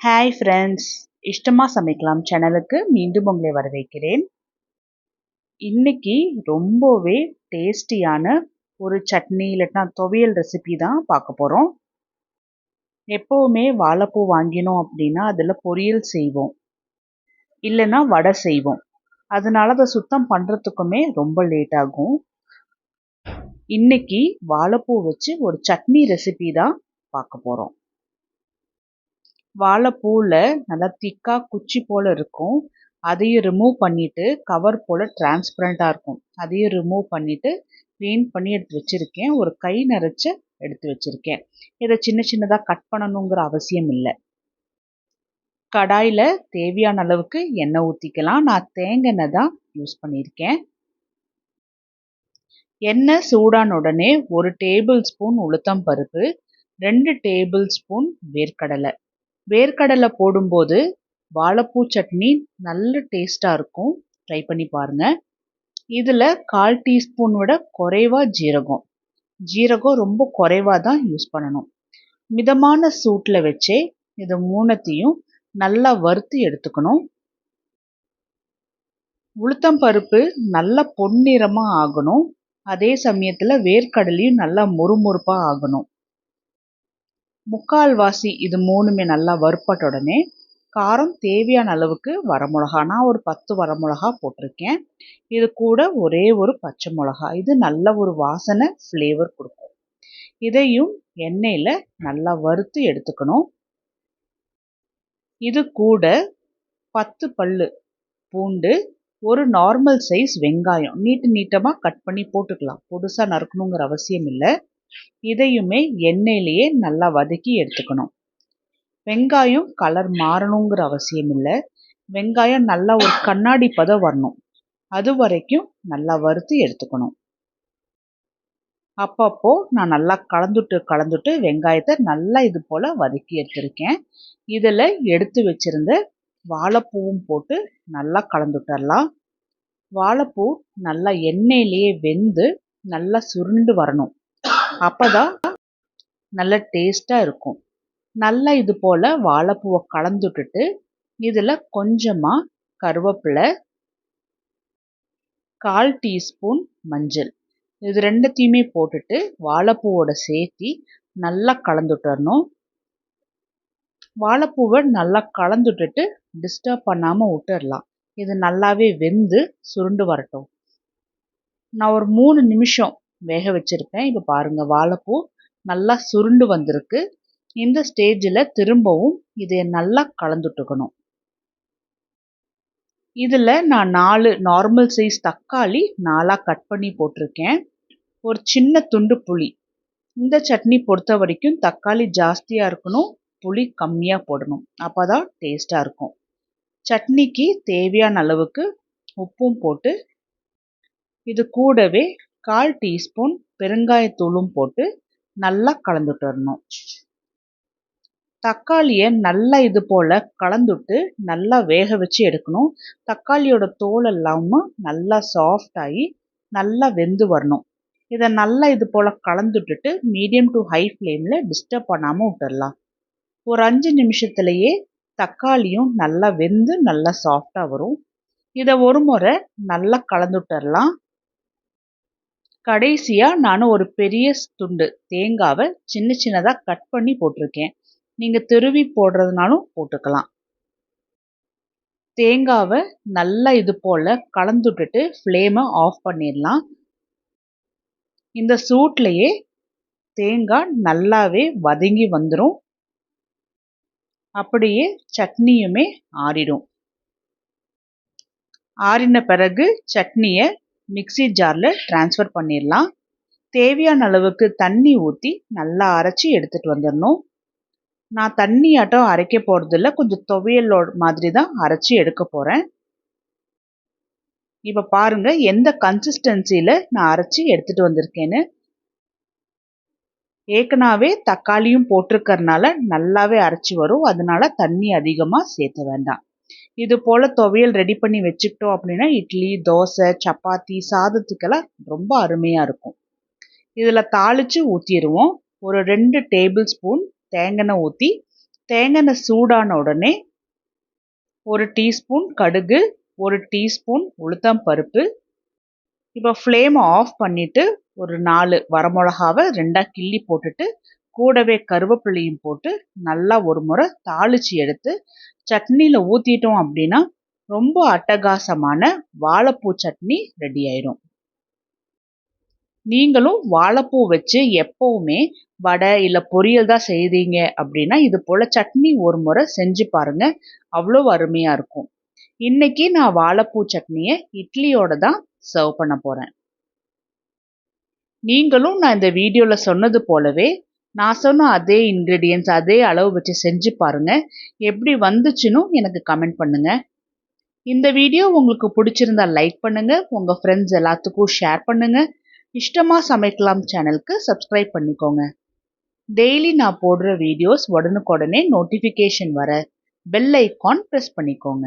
Hi friends இஷ்டமாக சமைக்கலாம் சேனலுக்கு. மீண்டும் உங்களை வரவேற்கிறேன். இன்னைக்கு ரொம்பவே டேஸ்டியான ஒரு சட்னி இல்லைன்னா துவையல் ரெசிபி தான் பார்க்க போகிறோம் எப்போவுமே வாழைப்பூ வாங்கினோம் அப்படின்னா அதில் பொரியல் செய்வோம். இல்லைன்னா வடை செய்வோம். அதனால அதை சுத்தம் பண்ணுறதுக்குமே ரொம்ப லேட் ஆகும். இன்னைக்கு வாழைப்பூ வச்சு ஒரு சட்னி ரெசிபி தான் பார்க்க போகிறோம் வாழைப்பூவில் நல்லா திக்காக குச்சி போல் இருக்கும். அதையும் ரிமூவ் பண்ணிவிட்டு கவர் போல் டிரான்ஸ்பரண்ட்டாக இருக்கும். அதையும் ரிமூவ் பண்ணிவிட்டு க்ளீன் பண்ணி எடுத்து வச்சுருக்கேன். ஒரு கை நிறைச்ச எடுத்து வச்சுருக்கேன். இதை சின்ன சின்னதாக கட் பண்ணணுங்கிற அவசியம் இல்லை. கடாயில் தேவையான அளவுக்கு எண்ணெய் ஊற்றிக்கலாம் நான் தேங்காய் எண்ணெய் தான் யூஸ் பண்ணியிருக்கேன். எண்ணெய் சூடான உடனே ஒரு டேபிள் ஸ்பூன் உளுத்தம் பருப்பு ரெண்டு டேபிள் ஸ்பூன் வேர்க்கடலை. வேர்க்கடலை போடும்போது வாழைப்பூ சட்னி நல்ல டேஸ்ட்டாக இருக்கும். ட்ரை பண்ணி பாருங்கள் இதில் கால் டீஸ்பூன் விட குறைவாக ஜீரகம். ஜீரகம் ரொம்ப குறைவாக தான் யூஸ் பண்ணணும். மிதமான சூட்டில் வச்சே இது மூணத்தையும் நல்லா வறுத்து எடுத்துக்கணும். உளுத்தம் பருப்பு நல்ல பொன்னிறமாக ஆகணும். அதே சமயத்தில் வேர்க்கடலையும் நல்லா முறுமுறுப்பாக ஆகணும். முக்கால்வாசி இது மூணுமே நல்லா வறுப்பட்ட உடனே காரம் தேவையான அளவுக்கு வரமிளகா நான் ஒரு பத்து வரமிளகா போட்டிருக்கேன். இது கூட ஒரே ஒரு பச்சை மிளகா. இது நல்ல ஒரு வாசனை ஃப்ளேவர் கொடுக்கும். இதையும் எண்ணெயில் நல்லா வறுத்து எடுத்துக்கணும். இது கூட பத்து பல்லு பூண்டு ஒரு நார்மல் சைஸ் வெங்காயம். நீட்டு நீட்டமாக கட் பண்ணி போட்டுக்கலாம். புதுசாக நறுக்கணுங்கிற அவசியம் இல்லை. இதையுமே எண்ணெயிலேயே நல்லா வதக்கி எடுத்துக்கணும். வெங்காயம் கலர் மாறணுங்கிற அவசியம் இல்லை. வெங்காயம் நல்லா ஒரு கண்ணாடி பதம் வரணும். அது வரைக்கும் நல்லா வறுத்து எடுத்துக்கணும். அப்பப்போ நான் நல்லா கலந்துட்டு கலந்துட்டு வெங்காயத்தை நல்லா இது போல் வதக்கி எடுத்திருக்கேன். இதில் எடுத்து வச்சுருந்த வாழைப்பூவும் போட்டு நல்லா கலந்துட்டரலாம். வாழைப்பூ நல்லா எண்ணெயிலேயே வெந்து நல்லா சுருண்டு வரணும். அப்போ தான் நல்ல டேஸ்ட்டாக இருக்கும். நல்லா இது போல் வாழைப்பூவை கலந்துட்டுட்டு இதில் கொஞ்சமாக கருவேப்பிலை கால் டீஸ்பூன் மஞ்சள். இது ரெண்டுத்தையுமே போட்டுட்டு வாழைப்பூவோட சேர்த்தி நல்லா கலந்துட்டுறணும் வாழைப்பூவை நல்லா கலந்துட்டுட்டு டிஸ்டர்ப் பண்ணாமல் விட்டுடலாம் இது நல்லாவே வெந்து சுருண்டு வரட்டும். நான் ஒரு மூணு நிமிஷம் வேக வச்சுருப்பேன். இப்போ பாருங்கள் வாழைப்பூ நல்லா சுருண்டு வந்திருக்கு. இந்த ஸ்டேஜில் திரும்பவும் இதை நல்லா கலந்துட்டுக்கணும். இதில் நான் நாலு நார்மல் சைஸ் தக்காளி நாலாக கட் பண்ணி போட்டிருக்கேன். ஒரு சின்ன துண்டு புளி. இந்த சட்னி பொறுத்த வரைக்கும் தக்காளி ஜாஸ்தியாக இருக்கணும் புளி கம்மியாக போடணும். அப்போ தான் டேஸ்ட்டாக இருக்கும். சட்னிக்கு தேவையான அளவுக்கு உப்பும் போட்டு இது கூடவே கால் டீஸ்பூன் பெருங்காயத்தூளும் போட்டு நல்லா கலந்துட்டு வரணும். தக்காளியை நல்லா இது போல் கலந்துட்டு நல்லா வேக வச்சு எடுக்கணும். தக்காளியோட தோல் எல்லாமும் நல்லா சாஃப்ட் ஆகி நல்லா வெந்து வரணும். இதை நல்லா இது போல் கலந்துட்டுட்டு மீடியம் டு ஹை ஃப்ளேமில் டிஸ்டர்ப் பண்ணாமல் விட்டுடலாம் ஒரு அஞ்சு நிமிஷத்துலையே தக்காளியும் நல்லா வெந்து நல்லா சாஃப்டாக வரும். இதை ஒரு முறை நல்லா கலந்துட்டுடலாம் கடைசியாக நான் ஒரு பெரிய துண்டு தேங்காவை சின்ன சின்னதாக கட் பண்ணி போட்டிருக்கேன். நீங்கள் திருவி போடுறதுனாலும் போட்டுக்கலாம். தேங்காவை நல்லா இது போல் கலந்துட்டுட்டு ஃப்ளேமை ஆஃப் பண்ணிடலாம். இந்த சூட்லேயே தேங்காய் நல்லாவே வதங்கி வந்துடும் அப்படியே சட்னியுமே ஆறிடும். ஆறின பிறகு சட்னியை மிக்சி ஜாரில் ட்ரான்ஸ்ஃபர் பண்ணிடலாம் தேவையான அளவுக்கு தண்ணி ஊற்றி நல்லா அரைச்சி எடுத்துகிட்டு வந்துடணும் நான் தண்ணி ஆட்டம் அரைக்க போகிறதில்ல கொஞ்சம் துவையலோட மாதிரி தான் அரைச்சி எடுக்க போகிறேன் இப்போ பாருங்கள் எந்த கன்சிஸ்டன்சியில் நான் அரைச்சி எடுத்துகிட்டு வந்திருக்கேன்னு. ஏற்கனவே தக்காளியும் போட்டிருக்கறனால நல்லாவே அரைச்சி வரும் அதனால தண்ணி அதிகமாக சேர்த்த வேண்டாம். இது போல் துவையல் ரெடி பண்ணி வச்சுக்கிட்டோம் அப்படின்னா இட்லி தோசை சப்பாத்தி சாதத்துக்கெல்லாம் ரொம்ப அருமையாக இருக்கும். இதில் தாளித்து ஊற்றிடுவோம் ஒரு ரெண்டு டேபிள் ஸ்பூன் தேங்காய் ஊற்றி தேங்காய் எண்ணெய் சூடான உடனே ஒரு டீஸ்பூன் கடுகு ஒரு டீஸ்பூன் உளுத்தம் பருப்பு. இப்போ ஃப்ளேமை ஆஃப் பண்ணிவிட்டு ஒரு நாலு வரமிளகாவை ரெண்டாக கிள்ளி போட்டுட்டு கூடவே கருவேப்பிலையும் போட்டு நல்லா ஒரு முறை தாளித்து எடுத்து சட்னியில் ஊற்றிட்டோம் அப்படின்னா ரொம்ப அட்டகாசமான வாழைப்பூ சட்னி ரெடி ஆயிரும். நீங்களும் வாழைப்பூ வச்சு எப்போவுமே வடை இல்லை பொரியல் தான் செய்தீங்க அப்படின்னா இது போல் சட்னி ஒரு முறை செஞ்சு பாருங்க. அவ்வளோ அருமையாக இருக்கும். இன்னைக்கு நான் வாழைப்பூ சட்னியை இட்லியோட தான் சர்வ் பண்ண போகிறேன் நீங்களும் நான் இந்த வீடியோவில் சொன்னது போலவே நான் சொன்ன அதே இன்க்ரீடியன்ஸ் அதே அளவு வச்சு செஞ்சு பாருங்கள் எப்படி வந்துச்சுன்னு எனக்கு கமெண்ட் பண்ணுங்கள் இந்த வீடியோ உங்களுக்கு பிடிச்சிருந்தா லைக் பண்ணுங்கள் உங்கள் ஃப்ரெண்ட்ஸ் எல்லாத்துக்கும் ஷேர் பண்ணுங்கள் இஷ்டமாக சமைக்கலாம் சேனலுக்கு சப்ஸ்கிரைப் பண்ணிக்கோங்க. டெய்லி நான் போடுற வீடியோஸ் உடனுக்குடனே நோட்டிஃபிகேஷன் வர பெல் ஐக்கான் ப்ரெஸ் பண்ணிக்கோங்க.